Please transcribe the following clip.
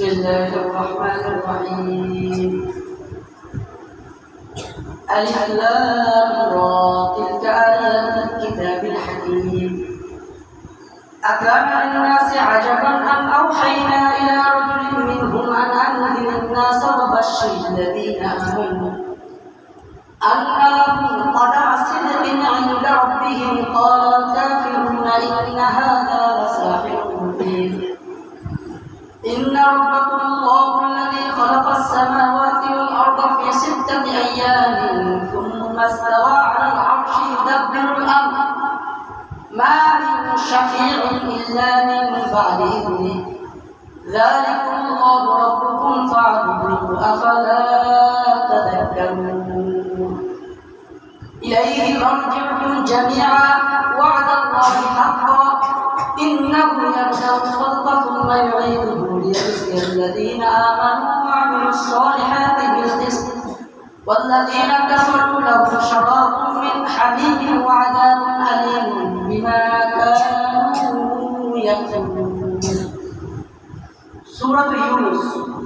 بسم الله الرحمن الرحيم. ألف لام را تلك آيات الكتاب الحكيم. أكان للناس عجبا أن أوحينا إلى رجل منهم أن أنذر الناس وبشر الذين آمنوا. أن لهم قدر صدق عند ربهم؟ قال الكافرون إن هذا لساحر مبين. إن ربكم الله الذي خلق السماوات والأرض في ستة أيام ثم استوى على العرش يدبر الأمر ما من شفيع إلا من بعد إذنه ذلكم الله ربكم فاعبدوه أفلا تذكرون إليه مرجعكم جميعا وعد الله حقا الذين آمنوا وعملوا الصالحات بالقسط والذين كفروا لهم شراب من حميم وعذاب أليم بما كانوا يكفرون. سورة يونس.